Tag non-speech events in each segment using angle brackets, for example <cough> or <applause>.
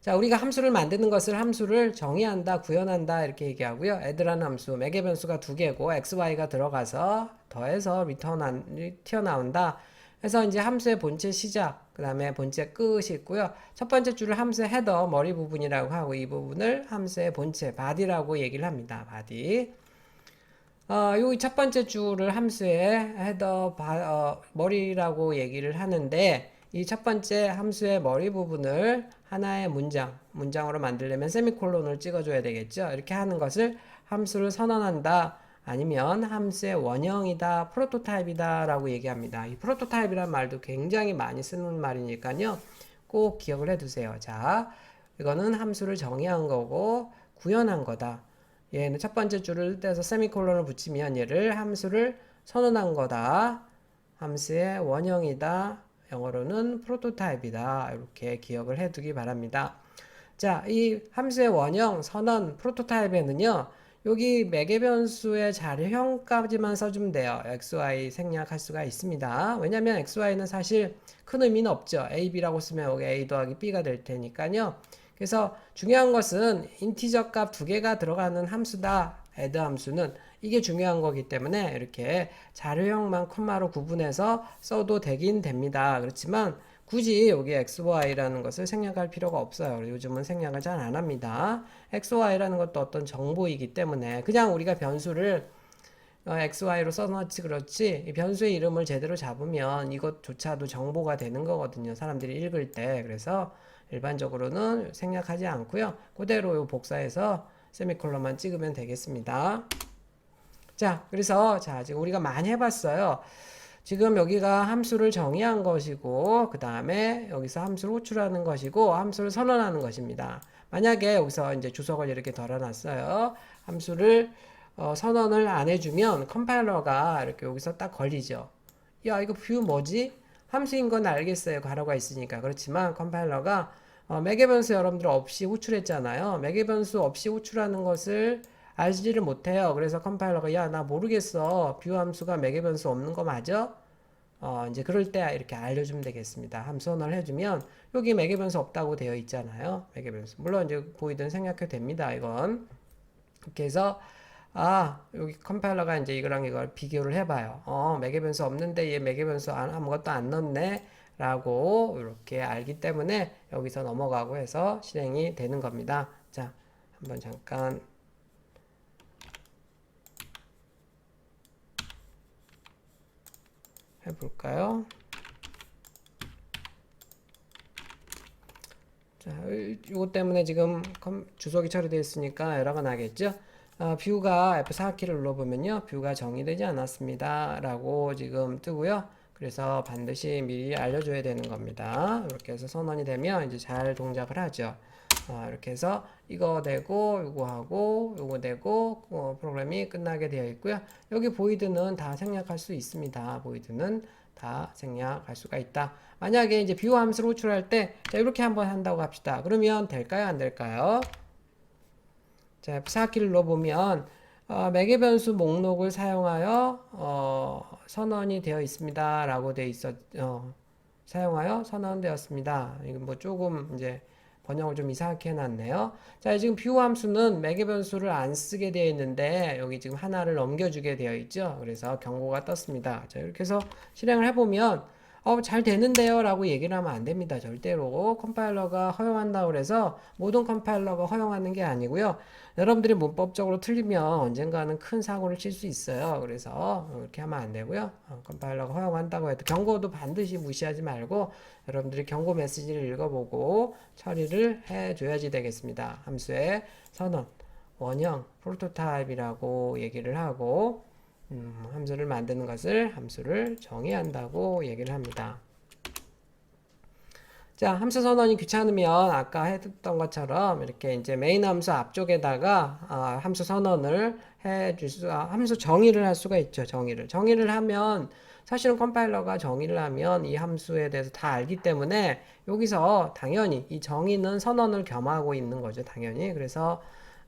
자, 우리가 함수를 만드는 것을 함수를 정의한다, 구현한다 이렇게 얘기하고요. 애들하는 함수, 매개 변수가 두 개고 x, y가 들어가서 더해서 리턴 튀어나온다. 그래서 이제 함수의 본체 시작, 그 다음에 본체 끝이 있고요. 첫 번째 줄을 함수의 헤더, 머리 부분이라고 하고 이 부분을 함수의 본체, 바디라고 얘기를 합니다. 바디. 어, 여기 첫 번째 줄을 함수의 헤더, 바, 어, 머리라고 얘기를 하는데 이 첫 번째 함수의 머리 부분을 하나의 문장, 문장으로 만들려면 세미콜론을 찍어줘야 되겠죠. 이렇게 하는 것을 함수를 선언한다. 아니면 함수의 원형이다, 프로토타입이다 라고 얘기합니다. 이 프로토타입이란 말도 굉장히 많이 쓰는 말이니까요. 꼭 기억을 해두세요. 자, 이거는 함수를 정의한 거고 구현한 거다. 얘는 첫 번째 줄을 떼서 세미콜론을 붙이면 얘를 함수를 선언한 거다. 함수의 원형이다. 영어로는 프로토타입이다. 이렇게 기억을 해두기 바랍니다. 자, 이 함수의 원형, 선언, 프로토타입에는요. 여기 매개 변수의 자료형까지만 써주면 돼요. xy 생략할 수가 있습니다. 왜냐면 xy는 사실 큰 의미는 없죠. a, b라고 쓰면 여기 a 더하기 b가 될 테니까요. 그래서 중요한 것은 인티저 값 두 개가 들어가는 함수다. add 함수는 이게 중요한 거기 때문에 이렇게 자료형만 콤마로 구분해서 써도 되긴 됩니다. 그렇지만 굳이 여기 XY라는 것을 생략할 필요가 없어요. 요즘은 생략을 잘 안 합니다. XY라는 것도 어떤 정보이기 때문에 그냥 우리가 변수를 어, XY로 써놓지 그렇지 이 변수의 이름을 제대로 잡으면 이것조차도 정보가 되는 거거든요. 사람들이 읽을 때 그래서 일반적으로는 생략하지 않고요. 그대로 복사해서 세미콜론만 찍으면 되겠습니다. 자, 그래서 자, 지금 우리가 많이 해봤어요. 지금 여기가 함수를 정의한 것이고, 그 다음에 여기서 함수를 호출하는 것이고, 함수를 선언하는 것입니다. 만약에 여기서 이제 주석을 이렇게 덜어놨어요. 함수를 어, 선언을 안 해주면 컴파일러가 이렇게 여기서 딱 걸리죠. 야, 이거 뷰 뭐지? 함수인 건 알겠어요. 괄호가 있으니까. 그렇지만 컴파일러가 어, 매개 변수 여러분들 없이 호출했잖아요. 매개 변수 없이 호출하는 것을 알지를 못해요. 그래서 컴파일러가 야, 나 모르겠어. 뷰 함수가 매개 변수 없는 거 맞아? 어, 이제 그럴 때 이렇게 알려주면 되겠습니다. 함수 선언을 해주면 여기 매개 변수 없다고 되어 있잖아요. 매개 변수. 물론 이제 보이든 생략해도 됩니다. 이건. 이렇게 해서 아, 여기 컴파일러가 이제 이거랑 이걸 비교를 해봐요. 어, 매개 변수 없는데 얘 매개 변수 안, 아무것도 안 넣네. 라고 이렇게 알기 때문에 여기서 넘어가고 해서 실행이 되는 겁니다. 자, 한번 잠깐 해볼까요? 자, 이것 때문에 지금 컴, 주석이 처리되어 있으니까 에러가 나겠죠? 아, 뷰가 F4키를 눌러보면요. 뷰가 정의되지 않았습니다. 라고 지금 뜨고요. 그래서 반드시 미리 알려줘야 되는 겁니다. 이렇게 해서 선언이 되면 이제 잘 동작을 하죠. 아, 이렇게 해서 이거 되고 이거 하고 이거 되고 어, 프로그램이 끝나게 되어 있고요. 여기 보이드는 다 생략할 수 있습니다. 보이드는 다 생략할 수가 있다. 만약에 이제 뷰 함수를 호출할 때 자, 이렇게 한번 한다고 합시다. 그러면 될까요? 안 될까요? 자, F4키를 눌러보면 어, 매개 변수 목록을 사용하여 어, 선언이 되어 있습니다. 라고 되어 있었, 어, 사용하여 선언되었습니다. 이건 뭐 조금 이제 번역을 좀 이상하게 해놨네요. 자, 지금 뷰 함수는 매개 변수를 안 쓰게 되어 있는데 여기 지금 하나를 넘겨주게 되어 있죠. 그래서 경고가 떴습니다. 자, 이렇게 해서 실행을 해보면 어, 잘 되는데요 라고 얘기를 하면 안 됩니다. 절대로 컴파일러가 허용한다고 그래서 모든 컴파일러가 허용하는 게 아니고요. 여러분들이 문법적으로 틀리면 언젠가는 큰 사고를 칠 수 있어요. 그래서 그렇게 하면 안 되고요. 어, 컴파일러가 허용한다고 해도 경고도 반드시 무시하지 말고 여러분들이 경고 메시지를 읽어보고 처리를 해줘야지 되겠습니다. 함수의 선언, 원형, 프로토타입이라고 얘기를 하고 음, 함수를 만드는 것을 함수를 정의한다고 얘기를 합니다. 자, 함수 선언이 귀찮으면 아까 했던 것처럼 이렇게 이제 메인 함수 앞쪽에다가 아, 함수 선언을 해줄 수, 아, 함수 정의를 할 수가 있죠. 정의를. 정의를 하면 사실은 컴파일러가 정의를 하면 이 함수에 대해서 다 알기 때문에 여기서 당연히 이 정의는 선언을 겸하고 있는 거죠. 당연히. 그래서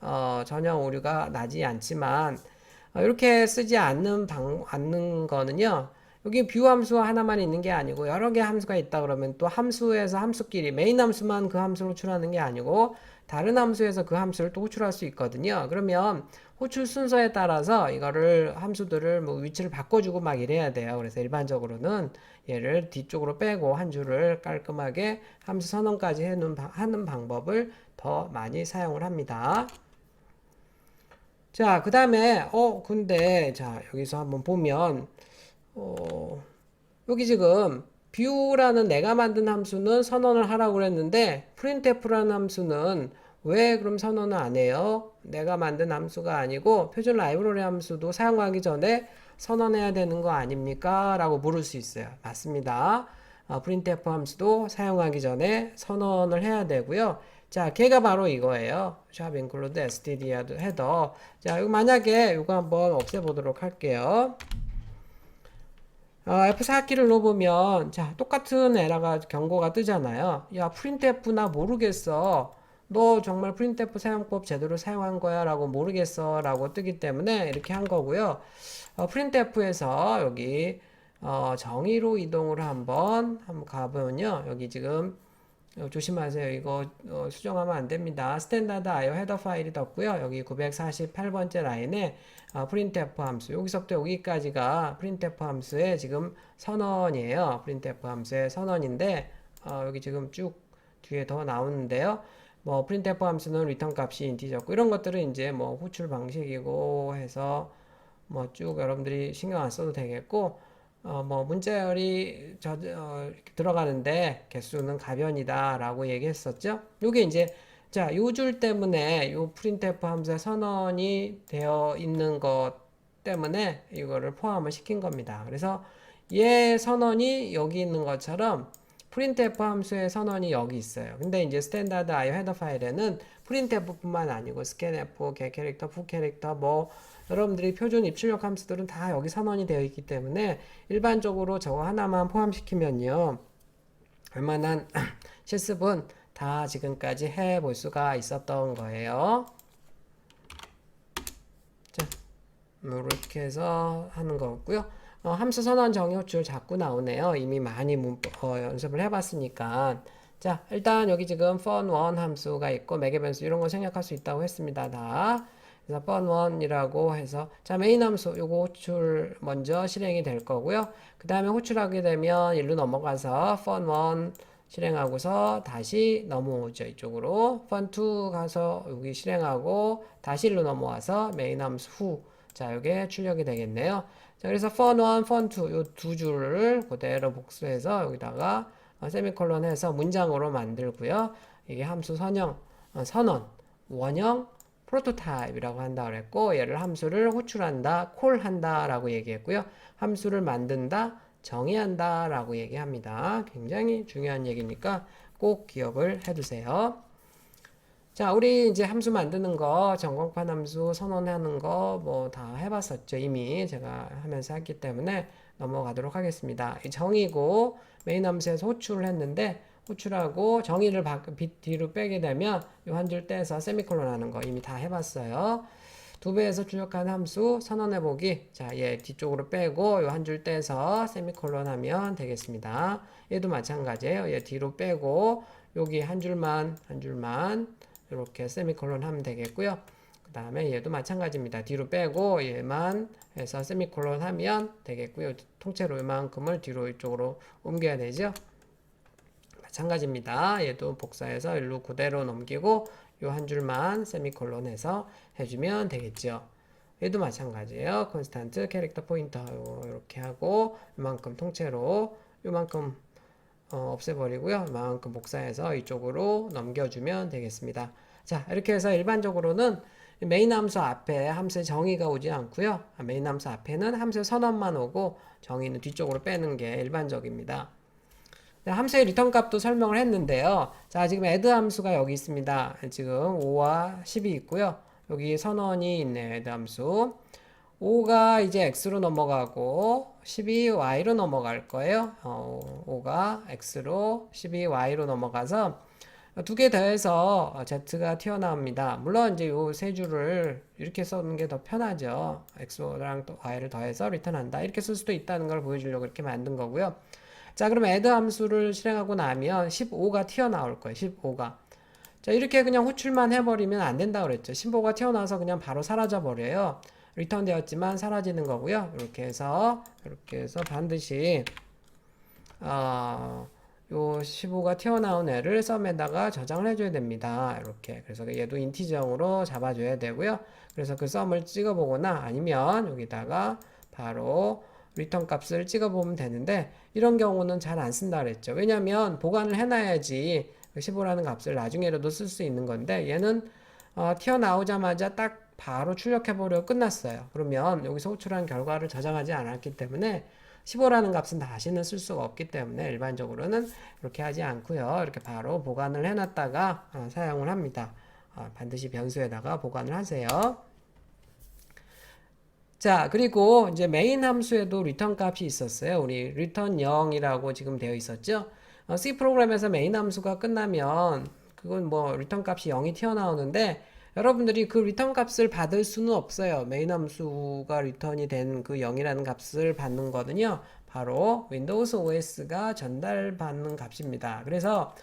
어, 전혀 오류가 나지 않지만 어, 이렇게 쓰지 않는 방, 않는 거는요. 여기 뷰 함수 하나만 있는 게 아니고 여러 개 함수가 있다 그러면 또 함수에서 함수끼리 메인 함수만 그 함수를 호출하는 게 아니고 다른 함수에서 그 함수를 또 호출할 수 있거든요. 그러면 호출 순서에 따라서 이거를 함수들을 뭐 위치를 바꿔주고 막 이래야 돼요. 그래서 일반적으로는 얘를 뒤쪽으로 빼고 한 줄을 깔끔하게 함수 선언까지 해놓은 바- 하는 방법을 더 많이 사용을 합니다. 자, 그 다음에 어 근데 자 여기서 한번 보면 어 여기 지금 뷰라는 내가 만든 함수는 선언을 하라고 그랬는데 printf라는 함수는 왜 그럼 선언을 안 해요? 내가 만든 함수가 아니고 표준 라이브러리 함수도 사용하기 전에 선언해야 되는 거 아닙니까? 라고 물을 수 있어요. 맞습니다. 어, printf 함수도 사용하기 전에 선언을 해야 되고요. 자, 걔가 바로 이거예요. 샵 include std 헤더. 자, 이거 만약에 이거 한번 없애보도록 할게요. 어, F4키를 눌러보면 자 똑같은 에러가 경고가 뜨잖아요. 야 printf나 모르겠어. 너 정말 printf 사용법 제대로 사용한 거야 라고 모르겠어 라고 뜨기 때문에 이렇게 한 거고요. 어, printf에서 여기 어, 정의로 이동을 한번 한번 가보면요. 여기 지금 어, 조심하세요. 이거 어, 수정하면 안 됩니다. 스탠다드 IO 헤더 파일이 떴고요. 여기 948번째 라인에 어, printf 함수 여기서부터 여기까지가 printf 함수의 지금 선언이에요. printf 함수의 선언인데 어, 여기 지금 쭉 뒤에 더 나오는데요. 뭐 printf 함수는 리턴 값이 인티저고 이런 것들은 이제 뭐 호출 방식이고 해서 뭐 쭉 여러분들이 신경 안 써도 되겠고 어, 뭐 문자열이 저, 어, 들어가는데 개수는 가변이다라고 얘기했었죠. 요게 이제 자, 요 줄 때문에 요 printf 함수의 선언이 되어 있는 것 때문에 이거를 포함을 시킨 겁니다. 그래서 얘 선언이 여기 있는 것처럼 printf 함수의 선언이 여기 있어요. 근데 이제 스탠다드 IO 헤더 파일에는 printf뿐만 아니고 scanf, get 캐릭터, fu 캐릭터 뭐 여러분들이 표준 입출력 함수들은 다 여기 선언이 되어 있기 때문에 일반적으로 저거 하나만 포함시키면요. 웬만한 <clears throat> 실습은 다 지금까지 해 볼 수가 있었던 거예요. 자, 이렇게 해서 하는 거고요. 어, 함수 선언 정의 호출 자꾸 나오네요. 이미 많이 문, 어, 연습을 해봤으니까. 자, 일단 여기 지금 fun1 함수가 있고 매개 변수 이런 거 생략할 수 있다고 했습니다. 다. 그래서 fun1이라고 해서 자 메인 함수 요거 호출 먼저 실행이 될 거고요. 그 다음에 호출하게 되면 일로 넘어가서 fun1 실행하고서 다시 넘어오죠 이쪽으로 fun2 가서 여기 실행하고 다시 일로 넘어와서 메인 함수 후. 자 요게 출력이 되겠네요. 자 그래서 fun1, fun2 요 두 줄을 그대로 복수해서 여기다가 어, 세미콜론 해서 문장으로 만들고요. 이게 함수 선형, 어, 선언, 원형, 프로토타입이라고 한다 그랬고 얘를 함수를 호출한다, 콜한다 라고 얘기했고요. 함수를 만든다, 정의한다 라고 얘기합니다. 굉장히 중요한 얘기니까 꼭 기억을 해두세요. 자, 우리 이제 함수 만드는 거, 전광판 함수 선언하는 거 뭐 다 해봤었죠. 이미 제가 하면서 했기 때문에 넘어가도록 하겠습니다. 이 정의고 메인 함수에서 호출을 했는데 호출하고 정의를 바, 빛 뒤로 빼게 되면 이 한 줄 떼서 세미콜론 하는 거 이미 다 해봤어요. 두 배에서 출력한 함수 선언해 보기. 자, 얘 뒤쪽으로 빼고 이 한 줄 떼서 세미콜론 하면 되겠습니다. 얘도 마찬가지예요. 얘 뒤로 빼고 여기 한 줄만 한 줄만 이렇게 세미콜론 하면 되겠고요. 그 다음에 얘도 마찬가지입니다. 뒤로 빼고 얘만 해서 세미콜론 하면 되겠고요. 통째로 이만큼을 뒤로 이쪽으로 옮겨야 되죠. 마찬가지입니다. 얘도 복사해서 일로 그대로 넘기고 요 한 줄만 세미콜론 해서 해주면 되겠죠. 얘도 마찬가지예요. 콘스탄트 캐릭터 포인터 이렇게 하고 이만큼 통째로 이만큼 어, 없애버리고요. 이만큼 복사해서 이쪽으로 넘겨주면 되겠습니다. 자 이렇게 해서 일반적으로는 메인 함수 앞에 함수의 정의가 오지 않고요. 아, 메인 함수 앞에는 함수의 선언만 오고 정의는 뒤쪽으로 빼는 게 일반적입니다. 네, 함수의 리턴 값도 설명을 했는데요. 자, 지금 add 함수가 여기 있습니다. 지금 5와 10이 있고요. 여기 선언이 있네요. add 함수. 5가 이제 x로 넘어가고 10이 y로 넘어갈 거예요. 어, 5가 x로 10이 y로 넘어가서 두 개 더해서 어, z가 튀어나옵니다. 물론 이제 요 세 줄을 이렇게 써는 게 더 편하죠. x랑 또 y를 더해서 리턴한다. 이렇게 쓸 수도 있다는 걸 보여주려고 이렇게 만든 거고요. 자, 그럼 add 함수를 실행하고 나면 15가 튀어나올 거예요. 15가. 자, 이렇게 그냥 호출만 해버리면 안 된다 그랬죠. 15가 튀어나와서 그냥 바로 사라져 버려요. 리턴 되었지만 사라지는 거고요. 이렇게 해서 이렇게 해서 반드시 어, 요 15가 튀어나온 애를 썸에다가 저장을 해줘야 됩니다. 이렇게. 그래서 얘도 인티정으로 잡아줘야 되고요. 그래서 그 썸을 찍어보거나 아니면 여기다가 바로 리턴 값을 찍어보면 되는데 이런 경우는 잘 안 쓴다 그랬죠. 왜냐면 보관을 해놔야지 15라는 값을 나중에라도 쓸 수 있는 건데 얘는 어, 튀어나오자마자 딱 바로 출력해버려 끝났어요. 그러면 여기서 호출한 결과를 저장하지 않았기 때문에 15라는 값은 다시는 쓸 수가 없기 때문에 일반적으로는 이렇게 하지 않고요. 이렇게 바로 보관을 해놨다가 어, 사용을 합니다. 어, 반드시 변수에다가 보관을 하세요. 자, 그리고 이제 메인 함수에도 리턴 값이 있었어요. 우리 리턴 0이라고 지금 되어 있었죠. 어, C 프로그램에서 메인 함수가 끝나면 그건 뭐 리턴 값이 0이 튀어나오는데 여러분들이 그 리턴 값을 받을 수는 없어요. 메인 함수가 리턴이 된 그 0이라는 값을 받는 거는요. 바로 윈도우스 OS가 전달받는 값입니다. 그래서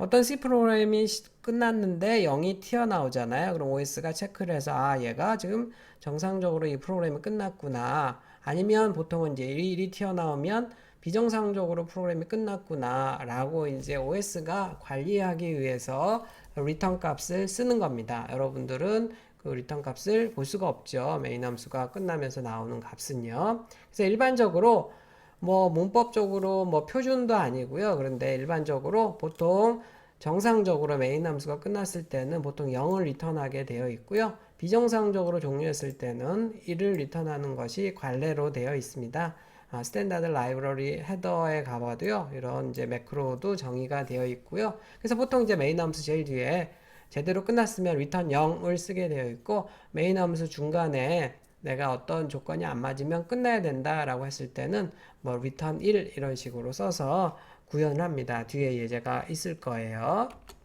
어떤 C 프로그램이 시- 끝났는데 0이 튀어나오잖아요. 그럼 OS가 체크를 해서 아, 얘가 지금 정상적으로 이 프로그램이 끝났구나. 아니면 보통은 이제 1이, 1이 튀어나오면 비정상적으로 프로그램이 끝났구나. 라고 이제 OS가 관리하기 위해서 리턴 값을 쓰는 겁니다. 여러분들은 그 리턴 값을 볼 수가 없죠. 메인 함수가 끝나면서 나오는 값은요. 그래서 일반적으로 뭐 문법적으로 뭐 표준도 아니고요. 그런데 일반적으로 보통 정상적으로 메인 함수가 끝났을 때는 보통 0을 리턴하게 되어 있고요. 비정상적으로 종료했을 때는 1을 리턴하는 것이 관례로 되어 있습니다. 아, 스탠다드 라이브러리 헤더에 가봐도요. 이런 이제 매크로도 정의가 되어 있고요. 그래서 보통 이제 메인 함수 제일 뒤에 제대로 끝났으면 리턴 0을 쓰게 되어 있고 메인 함수 중간에 내가 어떤 조건이 안 맞으면 끝나야 된다라고 했을 때는 뭐 return 1 이런 식으로 써서 구현을 합니다. 뒤에 예제가 있을 거예요.